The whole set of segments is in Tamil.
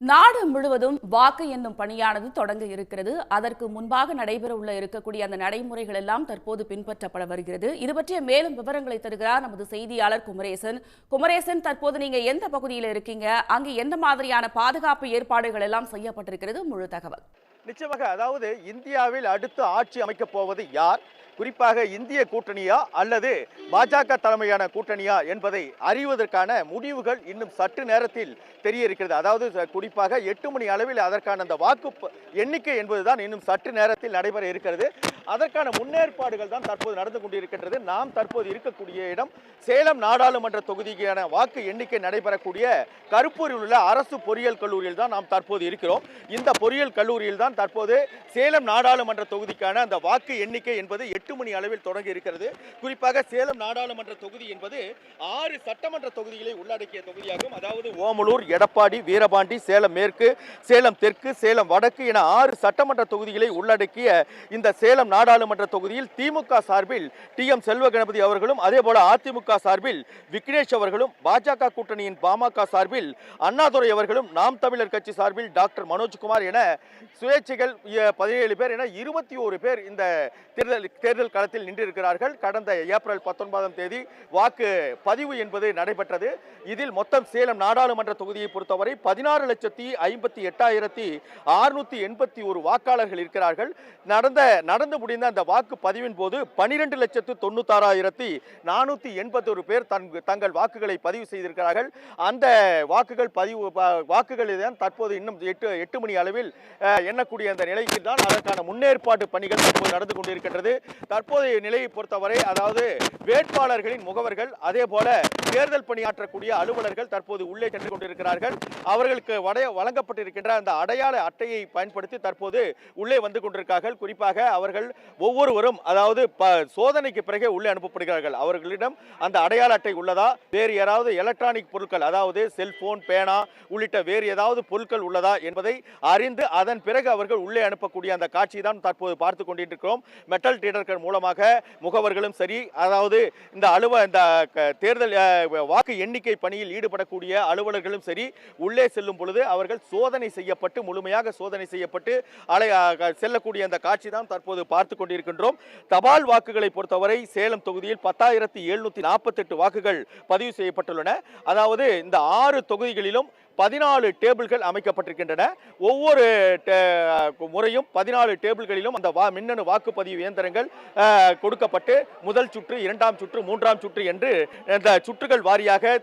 நாடு முழுவதும் வாக்கு எண்ணும் பணியானது தொடங்க இருக்கிறது. அதற்கு முன்பாக நடைபெறவுள்ள இருக்கக்கூடிய அந்த நடைமுறைகள் எல்லாம் தற்போது பின்பற்றப்பட வருகிறது. இது பற்றிய மேலும் விவரங்களை தருகிறார் நமது செய்தியாளர் குமரேசன். குமரேசன் தற்போது நீங்க எந்த பகுதியில் இருக்கீங்க? அங்கு எந்த மாதிரியான பாதுகாப்பு ஏற்பாடுகள் எல்லாம் செய்யப்பட்டிருக்கிறது? முழு தகவல். நிச்சயமாக அதாவது இந்தியாவில் அடுத்து ஆட்சி அமைக்கப் போவது யார்? குறிப்பாக இந்திய கூட்டணியா அல்லது பாஜக தலைமையான கூட்டணியா என்பதை அறிவதற்கான முடிவுகள் இன்னும் சற்று நேரத்தில் தெரிய இருக்கிறது அதாவது குறிப்பாக எட்டு மணி அளவில் அதற்கான அந்த வாக்கு எண்ணிக்கை என்பதுதான் இன்னும் சற்று நேரத்தில் நடைபெற இருக்கிறது. அதற்கான முன்னேற்பாடுகள் தான் தற்போது நடந்து கொண்டிருக்கின்றது. நாம் தற்போது இருக்கக்கூடிய இடம் சேலம் நாடாளுமன்ற தொகுதிக்கான வாக்கு எண்ணிக்கை நடைபெறக்கூடிய கருப்பூரில் உள்ள அரசு பொறியியல் கல்லூரியில் தான் நாம் தற்போது இருக்கிறோம். இந்த பொறியியல் கல்லூரியில் தான் தற்போது சேலம் நாடாளுமன்ற தொகுதிக்கான அந்த வாக்கு எண்ணிக்கை என்பது எட்டு மணி அளவில் தொடங்கி இருக்கிறது. குறிப்பாக சேலம் நாடாளுமன்ற தொகுதி என்பது ஆறு சட்டமன்ற தொகுதிகளை உள்ளடக்கிய தொகுதியாகும். அதாவது ஓமலூர் எடப்பாடி வீரபாண்டி சேலம் மேற்கு சேலம் தெற்கு சேலம் வடக்கு என ஆறு சட்டமன்ற தொகுதிகளை உள்ளடக்கிய இந்த சேலம் நாடாளுமன்ற தொகுதியில் திமுக சார்பில் டி எம் செல்வ கணபதி அவர்களும் அதே போல அதிமுக சார்பில் விக்னேஷ் அவர்களும் பாஜக கூட்டணியின் பாமக சார்பில் அண்ணாதுரை அவர்களும் நாம் தமிழர் கட்சி சார்பில் டாக்டர் மனோஜ்குமார் என சுயேட்சைகள் பதினேழு பேர் என இருபத்தி ஒரு பேர் இந்த தேர்தல் தேர்தல் களத்தில் நின்றிருக்கிறார்கள். கடந்த ஏப்ரல் பத்தொன்பதாம் தேதி வாக்கு பதிவு என்பது நடைபெற்றது. இதில் மொத்தம் சேலம் நாடாளுமன்ற தொகுதியை பொறுத்தவரை பதினாறு லட்சத்தி ஐம்பத்தி எட்டாயிரத்தி அறுநூத்தி எண்பத்தி ஒரு வாக்காளர்கள் இருக்கிறார்கள். நடந்த நடந்து முடிந்த அந்த வாக்கு பதிவின் போது பனிரெண்டு லட்சத்து தொண்ணூத்தாறாயிரத்தி நானூற்றி எண்பத்தொரு பேர் தன் தங்கள் வாக்குகளை பதிவு செய்திருக்கிறார்கள். அந்த வாக்குகள் பதிவு வாக்குகளில் தான் தற்போது இன்னும் எட்டு எட்டு மணி அளவில் எண்ணக்கூடிய அந்த நிலைக்கு தான் அதற்கான முன்னேற்பாட்டு பணிகள் தற்போது நடந்து கொண்டிருக்கின்றது. தற்போதைய நிலையை பொறுத்தவரை அதாவது வேட்பாளர்களின் முகவர்கள் அதே போல தேர்தல் பணியாற்றக்கூடிய அலுவலர்கள் தற்போது உள்ளே சென்று கொண்டிருக்கிறார்கள். அவர்களுக்கு வடைய வழங்கப்பட்டிருக்கின்ற அந்த அடையாள அட்டையை பயன்படுத்தி தற்போது உள்ளே வந்து கொண்டிருக்கிறார்கள் குறிப்பாக அவர்கள் ஒவ்வொருவரும் அதாவது ப- சோதனைக்கு பிறகே உள்ளே அனுப்பப்படுகிறார்கள். அவர்களிடம் அந்த அடையாள அட்டை உள்ளதா? வேறு யாராவது எலக்ட்ரானிக் பொருட்கள் அதாவது செல்போன் பேனா உள்ளிட்ட வேறு ஏதாவது பொருட்கள் உள்ளதா என்பதை அறிந்து அதன் பிறகு அவர்கள் உள்ளே அனுப்பக்கூடிய அந்த காட்சி தான் தற்போது பார்த்து கொண்டிருக்கிறோம். மெட்டல் டீடர்கள் மூலமாக முகவர்களும் சரி அதாவது இந்த அலுவ இந்த தேர்தல் வாக்கு எண்ணிக்கை பணியில் ஈடுபடக்கூடிய அலுவலர்களும் சரி உள்ளே செல்லும் பொழுது அவர்கள் சோதனை செய்யப்பட்டு முழுமையாக சோதனை செய்யப்பட்டு அலை செல்லக்கூடிய அந்த காட்சி தான் தற்போது பார்த்து கொண்டிருக்கின்றோம். தபால் வாக்குகளை பொறுத்தவரை சேலம் தொகுதியில் பத்தாயிரத்தி எழுநூத்தி நாற்பத்தெட்டு வாக்குகள் பதிவு செய்யப்பட்டுள்ளன. அதாவது இந்த ஆறு தொகுதிகளிலும் பதினாலு டேபிள்கள் அமைக்கப்பட்டிருக்கின்றன. ஒவ்வொரு டே- முறையும் பதினாலு டேபிள்களிலும் அந்த வா மின்னணு வாக்குப்பதிவு இயந்திரங்கள் கொடுக்கப்பட்டு முதல் சுற்று இரண்டாம் சுற்று மூன்றாம் சுற்று என்று இந்த சுற்றுகள் வாரியாக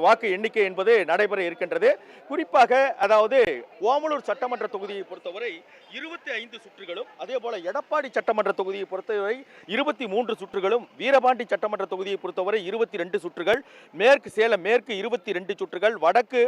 வாக்கு எண்ணிக்கை என்பது நடைபெற இருக்கின்றது. குறிப்பாக அதாவது ஓமலூர் சட்டமன்ற தொகுதியை பொறுத்தவரை இருபத்தி ஐந்து சுற்றுகளும் அதே போல எடப்பாடி சட்டமன்ற தொகுதியை பொறுத்தவரை இருபத்தி மூன்று சுற்றுகளும் வீரபாண்டி சட்டமன்ற தொகுதியை பொறுத்தவரை இருபத்தி ரெண்டு சுற்றுகள் மேற்கு சேலம் மேற்கு இருபத்தி ரெண்டு சுற்றுகள் வடக்கு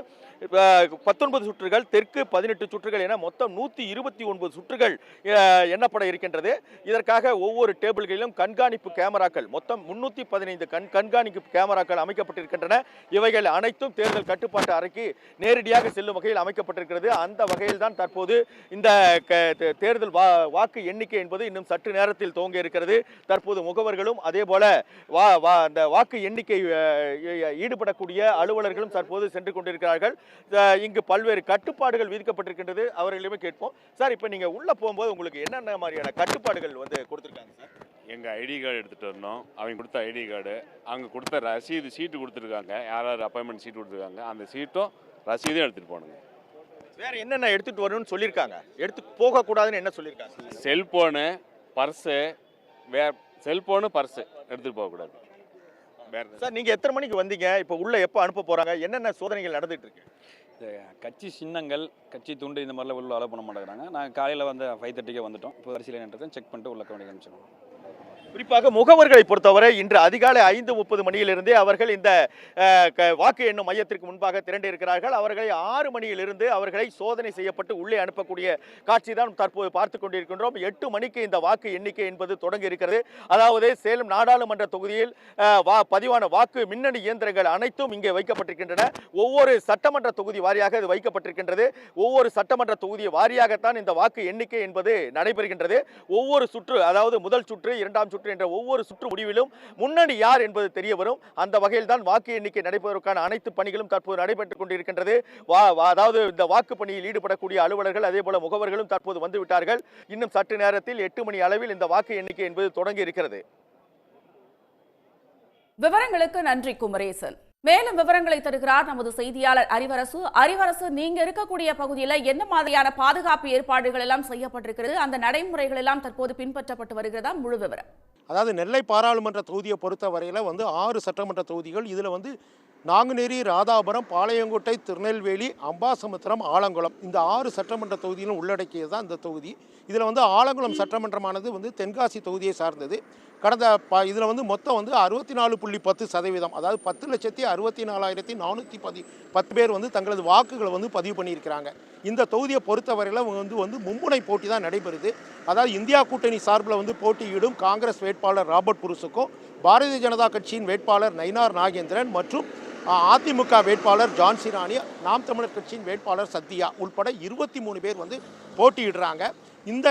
பத்தொன்பது சுற்றுகள் தெற்கு பதினெட்டு சுற்றுகள் என மொத்தம் நூற்றி இருபத்தி ஒன்பது சுற்றுகள் எண்ணப்பட இருக்கின்றது. இதற்காக ஒவ்வொரு டேபிள்களிலும் கண்காணிப்பு கேமராக்கள் மொத்தம் முன்னூற்றி பதினைந்து கண் கண்காணிப்பு கேமராக்கள் அமைக்கப்பட்டிருக்கின்றன. இவைகள் அனைத்தும் தேர்தல் கட்டுப்பாட்டு அறைக்கு நேரடியாக செல்லும் வகையில் அமைக்கப்பட்டிருக்கிறது. அந்த வகையில் தான் தற்போது இந்த க- தேர்தல் வா வாக்கு எண்ணிக்கை என்பது இன்னும் சற்று நேரத்தில் துவங்க இருக்கிறது. தற்போது முகவர்களும் அதே போல வா வா அந்த வாக்கு எண்ணிக்கை ஈடுபடக்கூடிய அலுவலர்களும் தற்போது சென்று கொண்டிருக்கிறார்கள். இங்கு பல்வேறு கட்டுப்பாடுகள் விதிக்கப்பட்டிருக்கின்றது. அவர்களிடமே கேட்போம். சார் இப்போ நீங்க உள்ள போகும்போது உங்களுக்கு என்னென்ன மாதிரியான கட்டுப்பாடுகள் வந்து கொடுத்துருக்காங்க சார்? எங்கள் ஐடி கார்டு எடுத்துகிட்டு வரணும். அவங்க கொடுத்த ஐடி கார்டு அவங்க கொடுத்த ரசீது சீட்டு கொடுத்துருக்காங்க. யார் யார் அப்பாயின்மெண்ட் சீட்டு கொடுத்துருக்காங்க அந்த சீட்டும் ரசீதும் எடுத்துகிட்டு போகணுங்க வேற என்னென்ன எடுத்துட்டு வரணும்னு சொல்லியிருக்காங்க? எடுத்து போகக்கூடாதுன்னு என்ன சொல்லியிருக்காங்க? செல்ஃபோனு பர்ஸு வே செல்ஃபோனு பர்ஸு எடுத்துகிட்டு போகக்கூடாது. சார் நீங்க எத்தனை மணிக்கு வந்தீங்க? இப்போ உள்ள எப்போ அனுப்ப போறாங்க? என்னென்ன சோதனைகள் நடந்துட்டு இருக்கு? இந்த கட்சி சின்னங்கள் கட்சி துண்டு இந்த மாதிரிலாம் உள்ள அலோவ் பண்ண மாட்டேங்கிறாங்க. நான் காலையில் வந்து ஃபைவ் தேர்ட்டிக்கே வந்துட்டோம். இப்போ வரிசையில் நின்றுருக்கேன் செக் பண்ணிட்டு உள்ள கவனிக்க அனுப்பிச்சிடுவோம் குறிப்பாக முகவர்களை பொறுத்தவரை இன்று அதிகாலை ஐந்து முப்பது மணியிலிருந்தே அவர்கள் இந்த வாக்கு எண்ணும் மையத்திற்கு முன்பாக திரண்டு இருக்கிறார்கள். அவர்களை ஆறு மணியிலிருந்து அவர்களை சோதனை செய்யப்பட்டு உள்ளே அனுப்பக்கூடிய காட்சி தான் தற்போது பார்த்து கொண்டிருக்கின்றோம். எட்டு மணிக்கு இந்த வாக்கு எண்ணிக்கை என்பது தொடங்கி இருக்கிறது. அதாவது சேலம் நாடாளுமன்ற தொகுதியில் வா பதிவான வாக்கு மின்னணு இயந்திரங்கள் அனைத்தும் இங்கே வைக்கப்பட்டிருக்கின்றன. ஒவ்வொரு சட்டமன்ற தொகுதி வாரியாக இது வைக்கப்பட்டிருக்கின்றது. ஒவ்வொரு சட்டமன்ற தொகுதி வாரியாகத்தான் இந்த வாக்கு எண்ணிக்கை என்பது நடைபெறுகின்றது. ஒவ்வொரு சுற்று அதாவது முதல் சுற்று இரண்டாம் சுற்று சுற்று என்ற ஒவ்வொரு சுற்று முடிவிலும் முன்னணி யார் என்பது தெரிய வரும் அந்த வகையில் தான் வாக்கு எண்ணிக்கை நடைபெறுவதற்கான அனைத்து பணிகளும் தற்போது நடைபெற்றுக் கொண்டிருக்கின்றது. வா அதாவது இந்த வாக்கு பணியில் ஈடுபடக்கூடிய அலுவலர்கள் அதே போல முகவர்களும் தற்போது வந்துவிட்டார்கள் இன்னும் சற்று நேரத்தில் எட்டு மணி அளவில் இந்த வாக்கு எண்ணிக்கை என்பது தொடங்கி இருக்கிறது. விவரங்களுக்கு நன்றி குமரேசன். மேலும் விவரங்களை தருகிறார் நமது செய்தியாளர் அறிவரசு அறிவரசு நீங்க இருக்கக்கூடிய பகுதியில் என்ன மாதிரியான பாதுகாப்பு ஏற்பாடுகள் எல்லாம் செய்யப்பட்டிருக்கிறது? அந்த நடைமுறைகள் எல்லாம் தற்போது பின்பற்றப்பட்டு வருகிறதா? முழு விவரம். அதாவது நெல்லை பாராளுமன்ற தொகுதியை பொறுத்த வரையில் வந்து ஆறு சட்டமன்ற தொகுதிகள் இதில் வந்து நாங்குநேரி ராதாபுரம் பாளையங்கோட்டை திருநெல்வேலி அம்பாசமுத்திரம் ஆலங்குளம். இந்த ஆறு சட்டமன்ற தொகுதியிலும் உள்ளடக்கியது தான் இந்த தொகுதி. இதில் வந்து ஆலங்குளம் சட்டமன்றமானது வந்து தென்காசி தொகுதியை சார்ந்தது. கடந்த ப இதில் வந்து மொத்தம் வந்து அறுபத்தி நாலு புள்ளி பத்து சதவீதம். அதாவது பத்து லட்சத்தி அறுபத்தி நாலாயிரத்தி நானூற்றி பதி பத்து பேர் வந்து தங்களது வாக்குகளை வந்து பதிவு பண்ணியிருக்கிறாங்க. இந்த தொகுதியை பொறுத்தவரையில் வந்து வந்து மும்முனை போட்டி தான் நடைபெறுது. அதாவது இந்தியா கூட்டணி சார்பில் வந்து போட்டியிடும் காங்கிரஸ் வேட்பாளர் ராபர்ட் புருஸுக்கும் பாரதிய ஜனதா கட்சியின் வேட்பாளர் நயினார் நாகேந்திரன் மற்றும் அதிமுக வேட்பாளர் ஜான் சிராணி நாம் தமிழர் கட்சியின் வேட்பாளர் சத்யா உள்பட இருபத்தி மூணு பேர் வந்து போட்டியிடுறாங்க. இந்த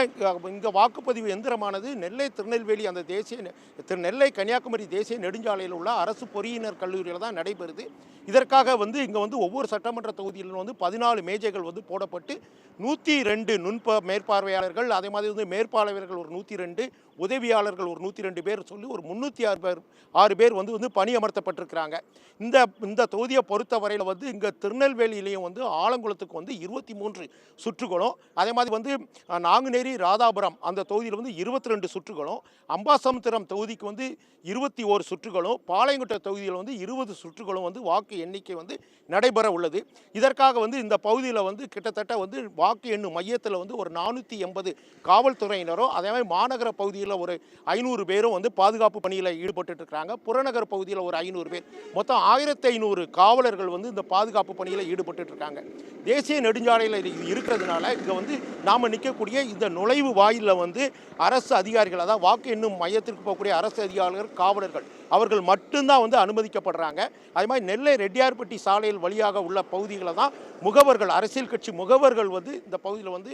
இங்கே வாக்குப்பதிவு எந்திரமானது நெல்லை திருநெல்வேலி அந்த தேசிய நெ- திரு நெல்லை கன்னியாகுமரி தேசிய நெடுஞ்சாலையில் உள்ள அரசு பொறியினர் கல்லூரியில் தான் நடைபெறுது. இதற்காக வந்து இங்கே வந்து ஒவ்வொரு சட்டமன்ற தொகுதியிலும் வந்து பதினாலு மேஜைகள் வந்து போடப்பட்டு நூற்றி ரெண்டு நுண்ப மேற்பார்வையாளர்கள் அதே மாதிரி வந்து மேற்பார்வையாளர்கள் ஒரு நூற்றி ரெண்டு உதவியாளர்கள் ஒரு நூற்றி ரெண்டு பேர் சொல்லி ஒரு முந்நூற்றி ஆறு பேர் ஆறு பேர் வந்து வந்து பணி அமர்த்தப்பட்டிருக்கிறாங்க இந்த இந்த தொகுதியை பொறுத்தவரையில் வந்து இங்கே திருநெல்வேலியிலையும் வந்து ஆலங்குளத்துக்கு வந்து இருபத்தி மூன்று சுற்றுகளும் அதே மாதிரி வந்து நாங்குநேரி ராதாபுரம் அந்த தொகுதியில் வந்து இருபத்தி ரெண்டு சுற்றுகளும் அம்பாசமுத்திரம் தொகுதிக்கு வந்து இருபத்தி ஓரு சுற்றுகளும் பாளையங்குட்டை தொகுதியில் வந்து இருபது சுற்றுகளும் வந்து வாக்கு எண்ணிக்கை வந்து நடைபெற உள்ளது. இதற்காக வந்து இந்த பகுதியில் வந்து கிட்டத்தட்ட வந்து வாக்கு எண்ணும் மையத்தில் வந்து ஒரு நானூற்றி எண்பது காவல்துறையினரும் அதே மாதிரி மாநகர பகுதியில் ஒரு ஐநூறு பேரும் வந்து பாதுகாப்பு பணியில் ஈடுபட்டு இருக்காங்க புறநகர் பகுதியில் ஒரு ஐநூறு பேர். மொத்தம் ஆயிரத்தி ஐநூறு காவலர்கள் வந்து இந்த பாதுகாப்பு பணியில் ஈடுபட்டு இருக்காங்க தேசிய நெடுஞ்சாலையில் இது இருக்கிறதுனால இங்கே வந்து நாம் நிற்கக்கூடிய இந்த நுழைவு வாயிலில் வந்து அரசு அதிகாரிகள் அதாவது வாக்கு எண்ணும் மையத்திற்கு போகக்கூடிய அரசு அதிகாரிகள் காவலர்கள் அவர்கள் மட்டும்தான் வந்து அனுமதிக்கப்படுறாங்க. அதே மாதிரி நெல்லை ரெட்டியார்பட்டி சாலையில் வழியாக உள்ள பகுதிகளை தான் முகவர்கள் அரசியல் கட்சி முகவர்கள் வந்து இந்த பகுதியில் வந்து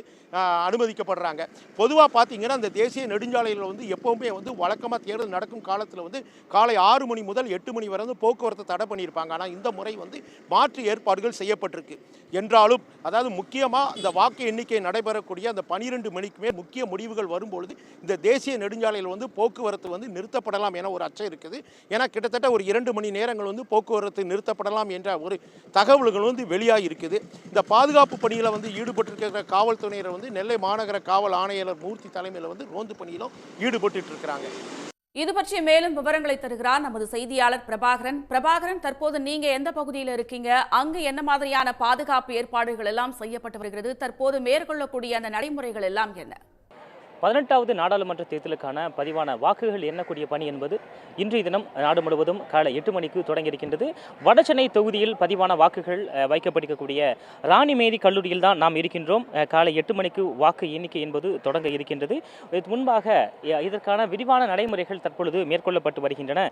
அனுமதிக்கப்படுறாங்க. பொதுவாக பார்த்தீங்கன்னா இந்த தேசிய நெடுஞ்சாலையில் வந்து எப்போவுமே வந்து வழக்கமாக தேர்தல் நடக்கும் காலத்தில் வந்து காலை ஆறு மணி முதல் எட்டு மணி வரை வந்து போக்குவரத்தை தடை பண்ணியிருப்பாங்க. ஆனால் இந்த முறை வந்து மாற்று ஏற்பாடுகள் செய்யப்பட்டிருக்கு. என்றாலும் அதாவது முக்கியமாக இந்த வாக்கு எண்ணிக்கை நடைபெறக்கூடிய அந்த பனிரெண்டு மணிக்குமே முக்கிய முடிவுகள் வரும்பொழுது இந்த தேசிய நெடுஞ்சாலையில் வந்து போக்குவரத்து வந்து நிறுத்தப்படலாம் என ஒரு அச்சம் இருக்குது. ஏன்னா கிட்டத்தட்ட ஒரு இரண்டு மணி நேரங்கள் வந்து போக்குவரத்து நிறுத்தப்படலாம் என்ற ஒரு தகவல்கள் வந்து வெளியாக இருக்குது இந்த பாதுகாப்பு பணியில் வந்து ஈடுபட்டிருக்கிற காவல்துறையினர் வந்து நெல்லை மாநகர காவல் ஆணையாளர் மூர்த்தி தலைமையில் வந்து ரோந்து பணியிலும் ஈடுபட்டு இருக்கிறாங்க இது பற்றிய மேலும் விவரங்களை தருகிறார் நமது செய்தியாளர் பிரபாகரன். பிரபாகரன் தற்போது நீங்க எந்த பகுதியில் இருக்கீங்க? அங்கு என்ன மாதிரியான பாதுகாப்பு ஏற்பாடுகள் எல்லாம் செய்யப்பட்டு வருகிறது? தற்போது மேற்கொள்ளக்கூடிய அந்த நடைமுறைகள் எல்லாம் என்ன? பதினெட்டாவது நாடாளுமன்ற தேர்தலுக்கான பதிவான வாக்குகள் எண்ணக்கூடிய பணி என்பது இன்றைய தினம் நாடு முழுவதும் காலை எட்டு மணிக்கு தொடங்கியிருக்கின்றது. வடசென்னை தொகுதியில் பதிவான வாக்குகள் வைக்கப்பட்டிருக்கக்கூடிய ராணிமேரி கல்லூரியில் தான் நாம் இருக்கின்றோம். காலை எட்டு மணிக்கு வாக்கு எண்ணிக்கை என்பது தொடங்க இருக்கின்றது. முன்பாக இதற்கான விரிவான நடைமுறைகள் தற்பொழுது மேற்கொள்ளப்பட்டு வருகின்றன.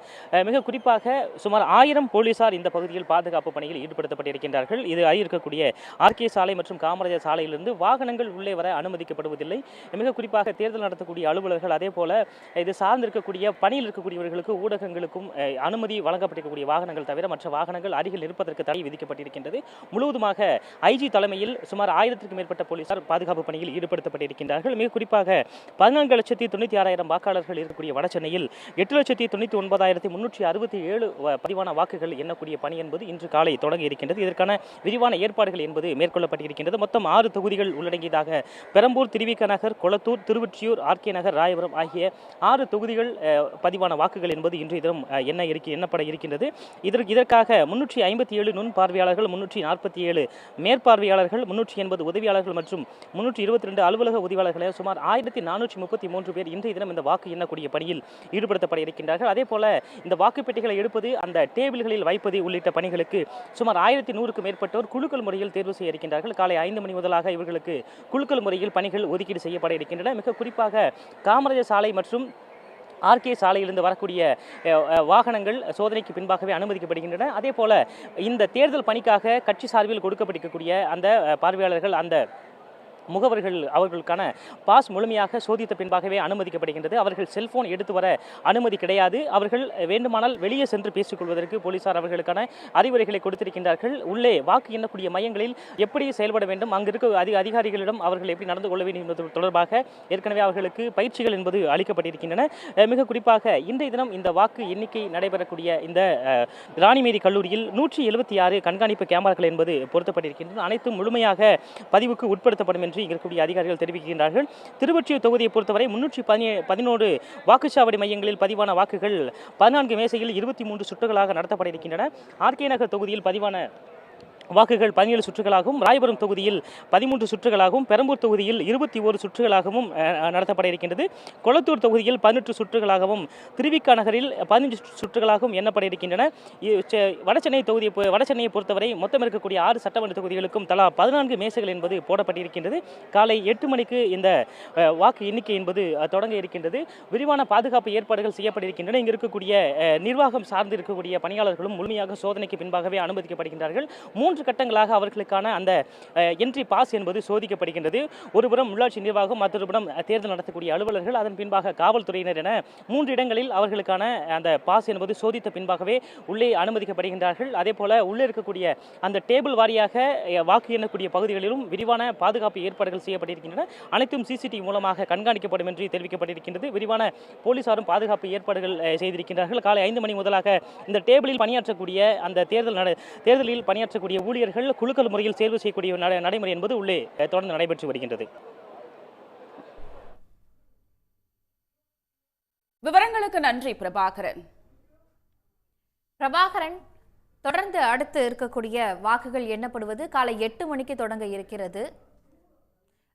மிக குறிப்பாக சுமார் ஆயிரம் போலீசார் இந்த பகுதியில் பாதுகாப்பு பணியில் ஈடுபடுத்தப்பட்டிருக்கின்றார்கள். இது அறியிருக்கக்கூடிய ஆர்கே சாலை மற்றும் காமராஜர் சாலையிலிருந்து வாகனங்கள் உள்ளே வர அனுமதிக்கப்படுவதில்லை. மிக குறிப்பாக தேர்தல் நடத்தக்கூடிய அலுவலர்கள் அதே போல இது சார்ந்திருக்கக்கூடிய பணியில் இருக்கக்கூடியவர்களுக்கு ஊடகங்களுக்கும் அனுமதி வழங்கப்பட்டிருக்கக்கூடிய வாகனங்கள் தவிர மற்ற வாகனங்கள் அருகில் நிற்பதற்கு தடை விதிக்கப்பட்டிருக்கின்றது. முழுவதுமாக ஐஜி தலைமையில் சுமார் ஆயிரத்திற்கும் மேற்பட்ட போலீசார் பாதுகாப்பு பணியில் ஈடுபடுத்தப்பட்டிருக்கின்றார்கள். மிக குறிப்பாக பதினான்கு லட்சத்தி தொண்ணூற்றி ஆறாயிரம் வாக்காளர்கள் இருக்கக்கூடிய வடசென்னையில் எட்டு லட்சத்தி தொண்ணூற்றி ஒன்பதாயிரத்தி முன்னூற்றி அறுபத்தி ஏழு பதிவான வாக்குகள் எண்ணக்கூடிய பணி என்பது இன்று காலை தொடங்கி இருக்கின்றது. இதற்கான விரிவான ஏற்பாடுகள் என்பது மேற்கொள்ளப்பட்டிருக்கின்றது. மொத்தம் ஆறு தொகுதிகள் உள்ளடங்கியதாக பெரம்பூர் திருவிக நகர் கொளத்தூர் திருவொற்றியூர் ஆர்கே நகர் ராயபுரம் ஆகிய ஆறு தொகுதிகள் பதிவான வாக்குகள் என்பது இன்றைய தினம் என்ன இருக்கு எண்ணப்பட இருக்கின்றது. இதற்கு இதற்காக முன்னூற்றி ஐம்பத்தி ஏழு நுண் பார்வையாளர்கள் முன்னூற்றி நாற்பத்தி ஏழு மேற்பார்வையாளர்கள் முன்னூற்றி எண்பது உதவியாளர்கள் மற்றும் முன்னூற்றி இருபத்தி ரெண்டு அலுவலக உதவியாளர்கள் சுமார் ஆயிரத்தி நானூற்றி முப்பத்தி மூன்று பேர் இன்றைய தினம் இந்த வாக்கு எண்ணக்கூடிய பணியில் ஈடுபடுத்தப்பட இருக்கின்றார்கள். அதே போல இந்த வாக்குப்பெட்டிகளை எடுப்பது அந்த டேபிள்களில் வைப்பது உள்ளிட்ட பணிகளுக்கு சுமார் ஆயிரத்தி நூறுக்கும் மேற்பட்டோர் குழுக்கள் முறையில் தேர்வு செய்ய இருக்கின்றார்கள். காலை ஐந்து மணி முதலாக இவர்களுக்கு குழுக்கள் முறையில் பணிகள் ஒதுக்கீடு செய்யப்பட இருக்கின்றன. மிக குறிப்பாக காமராஜர் சாலை மற்றும் ஆர்கே சாலையிலிருந்து வரக்கூடிய அஹ், வாகனங்கள் சோதனைக்கு பின்பாகவே அனுமதிக்கப்படுகின்றன. அதே போல இந்த தேர்தல் பணிக்காக கட்சி சார்பில் கொடுக்கப்பட்டிருக்கக்கூடிய அந்த பார்வையாளர்கள் அந்த முகவர்கள் அவர்களுக்கான பாஸ் முழுமையாக சோதித்த பின்பாகவே அனுமதிக்கப்படுகின்றது. அவர்கள் செல்போன் எடுத்து வர அனுமதி கிடையாது. அவர்கள் வேண்டுமானால் வெளியே சென்று பேசிக்கொள்வதற்கு போலீசார் அவர்களுக்கான அறிவுரைகளை கொடுத்திருக்கின்றார்கள். உள்ளே வாக்கு எண்ணக்கூடிய மையங்களில் எப்படி செயல்பட வேண்டும்? அங்கு இருக்க அதி அதிகாரிகளிடம் அவர்கள் எப்படி நடந்து கொள்ள வேண்டும் என்பது தொடர்பாக ஏற்கனவே அவர்களுக்கு பயிற்சிகள் என்பது அளிக்கப்பட்டிருக்கின்றன. மிக குறிப்பாக இன்றைய தினம் இந்த வாக்கு எண்ணிக்கை நடைபெறக்கூடிய இந்த ராணிமேரி கல்லூரியில் நூற்றி எழுபத்தி ஆறு கண்காணிப்பு கேமராக்கள் என்பது பொருத்தப்பட்டிருக்கின்றன. அனைத்தும் முழுமையாக பதிவுக்கு உட்படுத்தப்படும் என்று இங்க இருக்கக்கூடிய அதிகாரிகள் தெரிவிக்கின்றார்கள். திருவொற்றியூர் தொகுதியை பொறுத்தவரை முன்னூற்றி பதினோரு வாக்குச்சாவடி மையங்களில் பதிவான வாக்குகள் பதினான்கு மேசையில் இருபத்தி மூன்று சுற்றுகளாக நடத்தப்பட இருக்கின்றன ஆர்கே நகர் தொகுதியில் பதிவான வாக்குகள் பதினேழு சுற்றுகளாகவும் ராயபுரம் தொகுதியில் பதிமூன்று சுற்றுகளாகவும் பெரம்பூர் தொகுதியில் இருபத்தி ஓரு சுற்றுகளாகவும் நடத்தப்பட இருக்கின்றது. கொளத்தூர் தொகுதியில் பதினெட்டு சுற்றுகளாகவும் திருவிக்கா நகரில் பதினஞ்சு சுற்றுகளாகவும் எண்ணப்பட இருக்கின்றன. வடசென்னை தொகுதியை பொ- வடசென்னையை பொறுத்தவரை மொத்தம் இருக்கக்கூடிய ஆறு சட்டமன்ற தொகுதிகளுக்கும் தலா பதினான்கு மேசைகள் என்பது போடப்பட்டிருக்கின்றது காலை எட்டு மணிக்கு இந்த வாக்கு எண்ணிக்கை என்பது தொடங்க இருக்கின்றது. விரிவான பாதுகாப்பு ஏற்பாடுகள் செய்யப்பட்டிருக்கின்றன இங்கு இருக்கக்கூடிய நிர்வாகம் சார்ந்து இருக்கக்கூடிய பணியாளர்களும் முழுமையாக சோதனைக்கு பின்பாகவே அனுமதிக்கப்படுகின்றார்கள். மூன்று கட்டங்களாக அவர்களுக்கான அந்த என்ட்ரி பாஸ் என்பது சோதிக்கப்படுகின்றது. ஒருபுறம் உள்ளாட்சி நிர்வாகம் மற்றொருபுறம் தேர்தல் நடத்தக்கூடிய அலுவலர்கள் அதன் பின்பாக காவல்துறையினர் என மூன்று இடங்களில் அவர்களுக்கான அந்த பாஸ் என்பது சோதித்த பின்பாகவே உள்ளே அனுமதிக்கப்படுகின்றார்கள். அதே போல உள்ளே இருக்கக்கூடிய அந்த டேபிள் வாரியாக வாக்கு எண்ணக்கூடிய பகுதிகளிலும் விரிவான பாதுகாப்பு ஏற்பாடுகள் செய்யப்பட்டிருக்கின்றன. அனைத்தும் சிசிடிவி மூலமாக கண்காணிக்கப்படும் என்று தெரிவிக்கப்பட்டிருக்கின்றது. விரிவான போலீசாரும் பாதுகாப்பு ஏற்பாடுகள் செய்திருக்கின்றார்கள். காலை ஐந்து மணி முதலாக இந்த டேபிளில் பணியாற்றக்கூடிய அந்த தேர்தல் நட தேர்தலில் பணியாற்றக்கூடிய ஊழியர்கள் குழுக்கள் முறையில் தேர்வு செய்யக்கூடிய நடைமுறை என்பது உள்ளே தொடர்ந்து நடைபெற்று வருகின்றது. விவரங்களுக்கு நன்றி பிரபாகரன். பிரபாகரன் தொடர்ந்து அடுத்து இருக்கக்கூடிய வாக்குகள் எண்ணப்படுவது காலை எட்டு மணிக்கு தொடங்க இருக்கிறது.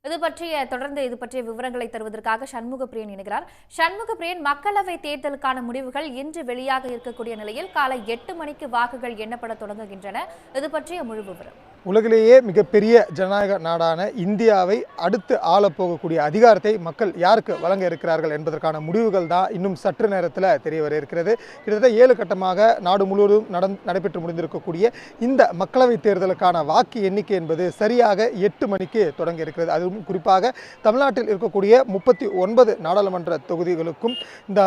இது பற்றிய தொடர்ந்து இது பற்றிய விவரங்களை தருவதற்காக சண்முக பிரியன் இணைகிறார். சண்முக பிரியன் மக்களவை தேர்தலுக்கான முடிவுகள் இன்று வெளியாக இருக்கக்கூடிய நிலையில் காலை எட்டு மணிக்கு வாக்குகள் எண்ணப்பட தொடங்குகின்றன. இது பற்றிய முழு விவரம். உலகிலேயே மிகப்பெரிய ஜனநாயக நாடான இந்தியாவை அடுத்து ஆளப்போகக்கூடிய அதிகாரத்தை மக்கள் யாருக்கு வழங்க இருக்கிறார்கள் என்பதற்கான முடிவுகள் தான் இன்னும் சற்று நேரத்தில் தெரிய வர இருக்கிறது. கிட்டத்தட்ட ஏழு கட்டமாக நாடு முழுவதும் நடந் நடைபெற்று முடிந்திருக்கக்கூடிய இந்த மக்களவைத் தேர்தலுக்கான வாக்கு எண்ணிக்கை என்பது சரியாக எட்டு மணிக்கு தொடங்க இருக்கிறது. தொகுதிகளுக்கும் குறிப்பாக தமிழ்நாட்டில் இருக்கக்கூடிய முப்பத்தி ஒன்பது நாடாளுமன்ற தொகுதிகளுக்கும் இந்த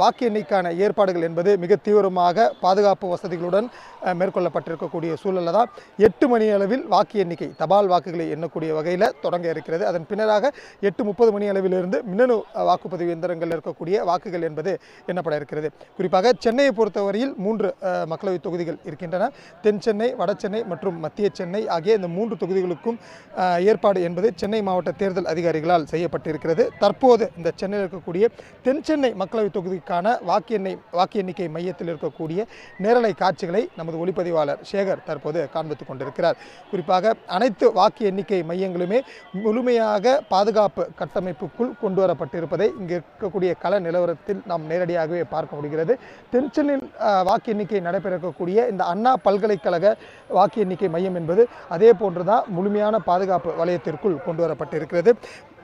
வாக்கு எண்ணிக்கான ஏற்பாடுகள் என்பது மிக தீவிரமாக பாதுகாப்பு வசதிகளுடன் மேற்கொள்ளப்பட்டிருக்கக்கூடிய சூழலில் தான் எட்டு மணி அளவில் வாக்கு எண்ணிக்கை தபால் வாக்குகளை எண்ணக்கூடிய வகையில் தொடங்க இருக்கிறது. அதன் பின்னராக எட்டு முப்பது மணி அளவிலிருந்து மின்னணு வாக்குப்பதிவு எந்திரங்களில் இருக்கக்கூடிய வாக்குகள் என்பது எண்ணப்பட இருக்கிறது. குறிப்பாக சென்னையை பொறுத்தவரையில் மூன்று அஹ், மக்களவைத் தொகுதிகள் இருக்கின்றன. தென் சென்னை வட சென்னை மற்றும் மத்திய சென்னை ஆகிய இந்த மூன்று தொகுதிகளுக்கும் ஏற்பாடு என்பது சென்னை மாவட்ட தேர்தல் அதிகாரிகளால் செய்யப்பட்டிருக்கிறது. தற்போது இந்த சென்னையில் இருக்கக்கூடிய தென் சென்னை மக்களவைத் தொகுதிக்கான வாக்கு எண்ணை வாக்கு எண்ணிக்கை மையத்தில் இருக்கக்கூடிய நேரலை காட்சிகளை நமது ஒளிப்பதிவாளர் சேகர் தற்போது காண்பித்துக் கொண்டிருக்கிறார். குறிப்பாக அனைத்து வாக்கு எண்ணிக்கை மையங்களுமே முழுமையாக பாதுகாப்பு கட்டமைப்புக்குள் கொண்டு வரப்பட்டிருப்பதை இங்கே இருக்கக்கூடிய கள நிலவரத்தில் நாம் நேரடியாகவே பார்க்க முடிகிறது. தென் சென்னையில் வாக்கு எண்ணிக்கை நடைபெறக்கூடிய இந்த அண்ணா பல்கலைக்கழக வாக்கு எண்ணிக்கை மையம் என்பது அதே போன்றுதான் முழுமையான பாதுகாப்பு வலயத்திற்குள் கொண்டு வரப்பட்டிருக்கிறது. செய்யப்பட்டிருக்கிறது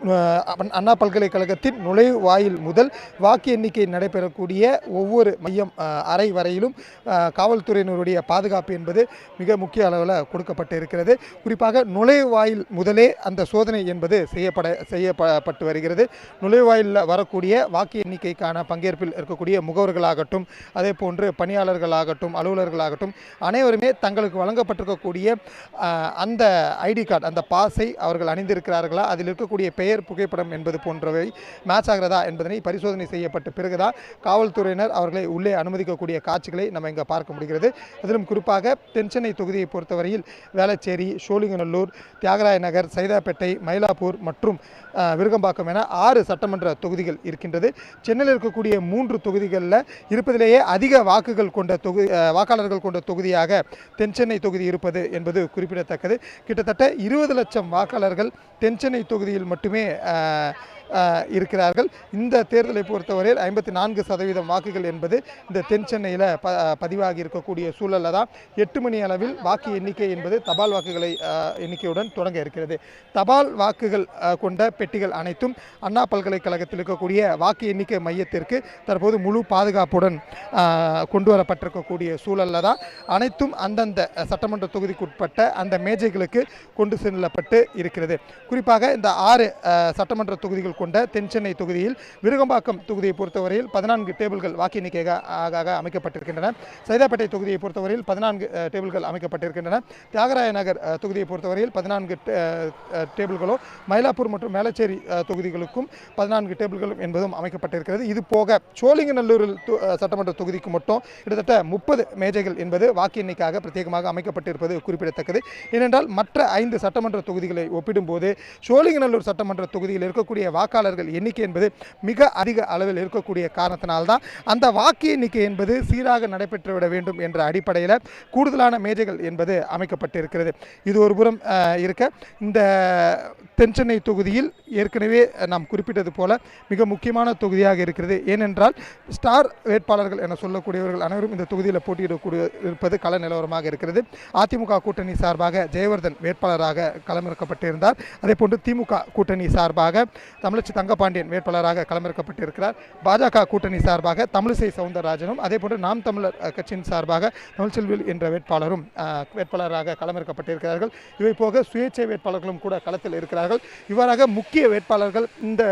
அண்ணா- பல்கலைக்கழகத்தின் நுழைவு வாயில் முதல் வாக்கு எண்ணிக்கை நடைபெறக்கூடிய ஒவ்வொரு மையம் அறை வரையிலும் காவல்துறையினருடைய பாதுகாப்பு என்பது மிக முக்கிய அளவில் கொடுக்கப்பட்டு இருக்கிறது குறிப்பாக நுழைவாயில் முதலே அந்த சோதனை என்பது செய்யப்பட செய்யப்பட்டு வருகிறது. நுழைவாயிலில் வரக்கூடிய வாக்கு எண்ணிக்கைக்கான பங்கேற்பில் இருக்கக்கூடிய முகவர்களாகட்டும் அதே போன்று பணியாளர்களாகட்டும் அலுவலர்களாகட்டும் அனைவருமே தங்களுக்கு வழங்கப்பட்டிருக்கக்கூடிய அந்த ஐடி கார்டு அந்த பாஸை அவர்கள் அணிந்திருக்கிறார்களா? அதில் இருக்கக்கூடிய பெயர் புகைப்படம் என்பது போன்றவை மேட்ச் ஆகிறதா என்பதனை பரிசோதனை செய்யப்பட்ட பிறகுதான் காவல்துறையினர் அவர்களை உள்ளே அனுமதிக்கக்கூடிய காட்சிகளை நம்ம இங்கே பார்க்க முடிகிறது. அதிலும் குறிப்பாக தென்சென்னை தொகுதியை பொறுத்தவரையில் வேளச்சேரி சோழிங்கநல்லூர் தியாகராய நகர் சைதாப்பேட்டை மயிலாப்பூர் மற்றும் விருகம்பாக்கம் என ஆறு சட்டமன்ற தொகுதிகள் இருக்கின்றது. சென்னையில் இருக்கக்கூடிய மூன்று தொகுதிகளில் இருப்பதிலேயே அதிக வாக்குகள் கொண்ட தொகுதி வாக்காளர்கள் கொண்ட தொகுதியாக தென்சென்னை தொகுதி இருப்பது என்பது குறிப்பிடத்தக்கது. கிட்டத்தட்ட இருபது லட்சம் வாக்காளர்கள் தென்சென்னை தொகுதியில் மட்டுமே அஹ், அஹ், இருக்கிறார்கள். இந்த தேர்தலை பொறுத்தவரையில் ஐம்பத்தி நான்கு சதவீதம் வாக்குகள் என்பது இந்த தென் சென்னையில் ப பதிவாகி இருக்கக்கூடிய சூழலில் தான். எட்டு மணி அளவில் வாக்கு எண்ணிக்கை என்பது தபால் வாக்குகளை எண்ணிக்கையுடன் தொடங்க இருக்கிறது. தபால் வாக்குகள் கொண்ட பெட்டிகள் அனைத்தும் அண்ணா பல்கலைக்கழகத்தில் இருக்கக்கூடிய வாக்கு எண்ணிக்கை மையத்திற்கு தற்போது முழு பாதுகாப்புடன் கொண்டு வரப்பட்டிருக்கக்கூடிய சூழலில் தான். அனைத்தும் அந்தந்த சட்டமன்ற தொகுதிக்குட்பட்ட அந்த மேஜைகளுக்கு கொண்டு செல்லப்பட்டு இருக்கிறது. குறிப்பாக இந்த ஆறு சட்டமன்ற தொகுதிகள் கொண்ட தென் சென்னை தொகுதியில் விருகம்பாக்கம் தொகுதியை பொறுத்தவரையில் பதினான்கு டேபிள்கள் வாக்கு எண்ணிக்கையாக ஆக அமைக்கப்பட்டிருக்கின்றன. சைதாப்பேட்டை தொகுதியை பொறுத்தவரையில் பதினான்கு டேபிள்கள் அமைக்கப்பட்டிருக்கின்றன. தியாகராய நகர் தொகுதியை பொறுத்தவரையில் பதினான்கு டேபிள்களோ மயிலாப்பூர் மற்றும் மேலச்சேரி தொகுதிகளுக்கும் பதினான்கு டேபிள்களும் என்பதும் அமைக்கப்பட்டிருக்கிறது. இது போக சோழிங்கநல்லூரில் சட்டமன்ற தொகுதிக்கு மட்டும் கிட்டத்தட்ட முப்பது மேஜைகள் என்பது வாக்கு எண்ணிக்கையாக பிரத்யேகமாக அமைக்கப்பட்டிருப்பது குறிப்பிடத்தக்கது. ஏனென்றால் மற்ற ஐந்து சட்டமன்ற தொகுதிகளை ஒப்பிடும்போது சோழிங்கநல்லூர் சட்டமன்ற தொகுதியில் இருக்கக்கூடிய வாக்காளர்கள் எண்ணிக்கை என்பது மிக அதிக அளவில் இருக்கக்கூடிய காரணத்தினால்தான் அந்த வாக்கு எண்ணிக்கை என்பது சீராக நடைபெற்றுவிட வேண்டும் என்ற அடிப்படையில் கூடுதலான மேஜைகள் என்பது அமைக்கப்பட்டிருக்கிறது. இது ஒரு புறம் இருக்க. இந்த தென்சென்னை தொகுதியில் ஏற்கனவே நாம் குறிப்பிட்டது போல மிக முக்கியமான தொகுதியாக இருக்கிறது. ஏனென்றால் ஸ்டார் வேட்பாளர்கள் என சொல்லக்கூடியவர்கள் அனைவரும் இந்த தொகுதியில் போட்டியிடக்கூடிய இருப்பது கள நிலவரமாக இருக்கிறது. அதிமுக கூட்டணி சார்பாக ஜெயவர்தன் வேட்பாளராக களமிறக்கப்பட்டிருந்தார். அதேபோன்று திமுக கூட்டணி சார்பாக தமிழச்சி தங்கபாண்டியன் வேட்பாளராக களமிறக்கப்பட்டிருக்கிறார். பாஜக கூட்டணி சார்பாக தமிழிசை சவுந்தரராஜனும் அதே போன்று நாம் தமிழர் கட்சியின் சார்பாக தமிழ்ச்செல்வில் என்ற வேட்பாளரும் வேட்பாளராக களமிறக்கப்பட்டிருக்கிறார்கள். இவை போக சுயேட்சை வேட்பாளர்களும் கூட களத்தில் இருக்கிறார்கள். இவ்வாறாக முக்கிய வேட்பாளர்கள் இந்த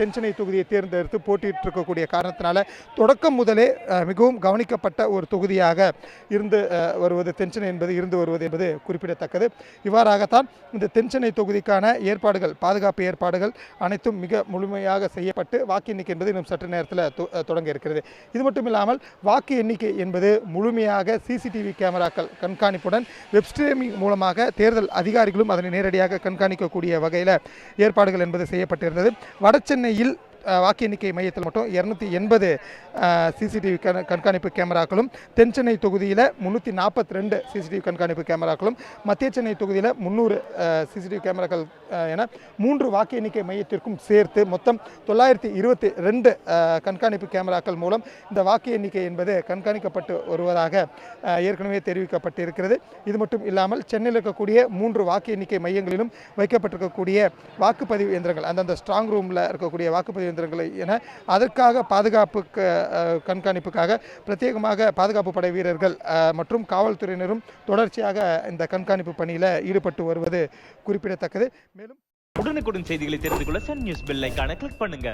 தென்சென்னை தொகுதியை தேர்ந்தெடுத்து போட்டியிட்டிருக்கக்கூடிய காரணத்தினால தொடக்கம் முதலே மிகவும் கவனிக்கப்பட்ட ஒரு தொகுதியாக இருந்து வருவது தென்சென்னை என்பது இருந்து வருவது என்பது குறிப்பிடத்தக்கது. இவ்வாறாகத்தான் இந்த தென்சென்னை தொகுதிக்கான ஏற்பாடுகள் பாதுகாப்பு ஏற்பாடுகள் அனைத்தும் மிக முழுமையாக செய்யப்பட்டு வாக்கு எண்ணிக்கை என்பது இன்னும் சற்று நேரத்தில் தொ- தொடங்க இருக்கிறது. இது மட்டும் இல்லாமல் வாக்கு எண்ணிக்கை என்பது முழுமையாக சிசிடிவி கேமராக்கள் கண்காணிப்புடன் வெப் ஸ்ட்ரீமிங் மூலமாக தேர்தல் அதிகாரிகளும் அதனை நேரடியாக கண்காணிக்கக்கூடிய வகையில் ஏற்பாடுகள் என்பது செய்யப்பட்டிருந்தது. வடசென்னையில் சென்னையில் வாக்கு எண்ணிக்கை மையத்தில் மட்டும் இரநூத்தி எண்பது சிசிடிவி கண்காணிப்பு கேமராக்களும் தென் சென்னை தொகுதியில் முந்நூற்றி நாற்பத்தி ரெண்டு சிசிடிவி கண்காணிப்பு கேமராக்களும் மத்திய சென்னை தொகுதியில் முந்நூறு சிசிடிவி கேமராக்கள் என மூன்று வாக்கு எண்ணிக்கை மையத்திற்கும் சேர்த்து மொத்தம் தொள்ளாயிரத்தி இருபத்தி ரெண்டு கண்காணிப்பு கேமராக்கள் மூலம் இந்த வாக்கு எண்ணிக்கை என்பது கண்காணிக்கப்பட்டு வருவதாக ஏற்கனவே தெரிவிக்கப்பட்டிருக்கிறது. இது மட்டும் இல்லாமல் சென்னையில் இருக்கக்கூடிய மூன்று வாக்கு எண்ணிக்கை மையங்களிலும் வைக்கப்பட்டிருக்கக்கூடிய வாக்குப்பதிவு இயந்திரங்கள் அந்தந்த ஸ்ட்ராங் ரூமில் இருக்கக்கூடிய வாக்குப்பதிவு இயந்திரங்களை என அதற்காக பாதுகாப்பு கண்காணிப்புக்காக பிரத்யேகமாக பாதுகாப்பு படை வீரர்கள் மற்றும் காவல்துறையினரும் தொடர்ச்சியாக இந்த கண்காணிப்பு பணியில் ஈடுபட்டு வருவது குறிப்பிடத்தக்கது. மேலும் உடனுக்குடன் செய்திகளை தெரிந்து கொள்ள சன் நியூஸ் பெல் கிளிக் பண்ணுங்க.